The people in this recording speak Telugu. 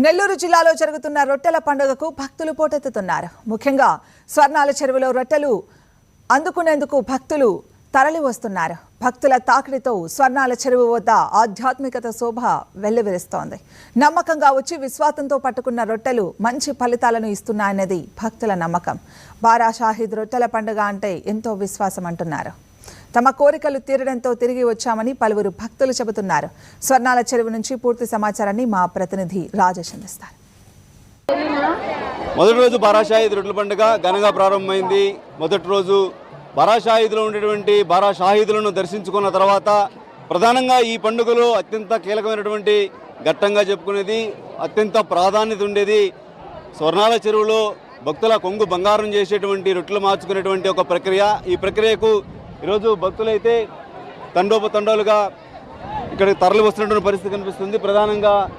నెల్లూరు జిల్లాలో జరుగుతున్న రొట్టెల పండుగకు భక్తులు పోటెత్తుతున్నారు. ముఖ్యంగా స్వర్ణాల చెరువులో రొట్టెలు అందుకునేందుకు భక్తులు తరలి వస్తున్నారు. భక్తుల తాకిడితో స్వర్ణాల చెరువు వద్ద ఆధ్యాత్మికత శోభ వెల్లువిరుస్తోంది నమ్మకంగా వచ్చి విశ్వాసంతో పట్టుకున్న రొట్టెలు మంచి ఫలితాలను ఇస్తున్నాయన్నది భక్తుల నమ్మకం. బారా షాహిద్ రొట్టెల పండుగ అంటే ఎంతో విశ్వాసం అంటున్నారు తమ కోరికలు తీరడంతో తిరిగి వచ్చామని పలువురు భక్తులు చెబుతున్నారు. స్వర్ణాల చెరువు నుంచి పూర్తి సమాచారాన్ని మా ప్రతినిధి రాజేష్ అందిస్తారు. మొదటి రోజు బారాషాహిద్ రొట్టెల పండుగ ఘనంగా ప్రారంభమైంది. మొదటి రోజు బారాషాహిద్లో ఉండేటువంటి బారాషాహిదులను దర్శించుకున్న తర్వాత ప్రధానంగా ఈ పండుగలో అత్యంత కీలకమైనటువంటి ఘట్టంగా చెప్పుకునేది అత్యంత ప్రాధాన్యత ఉండేది స్వర్ణాల చెరువులో భక్తుల కొంగు బంగారం చేసేటువంటి రొట్టెలు మార్చుకునేటువంటి ఒక ప్రక్రియ. ఈ ప్రక్రియకు ఈరోజు భక్తులైతే తండోపతండాలుగా ఇక్కడికి తరలి వస్తున్నటువంటి పరిస్థితి కనిపిస్తుంది. ప్రధానంగా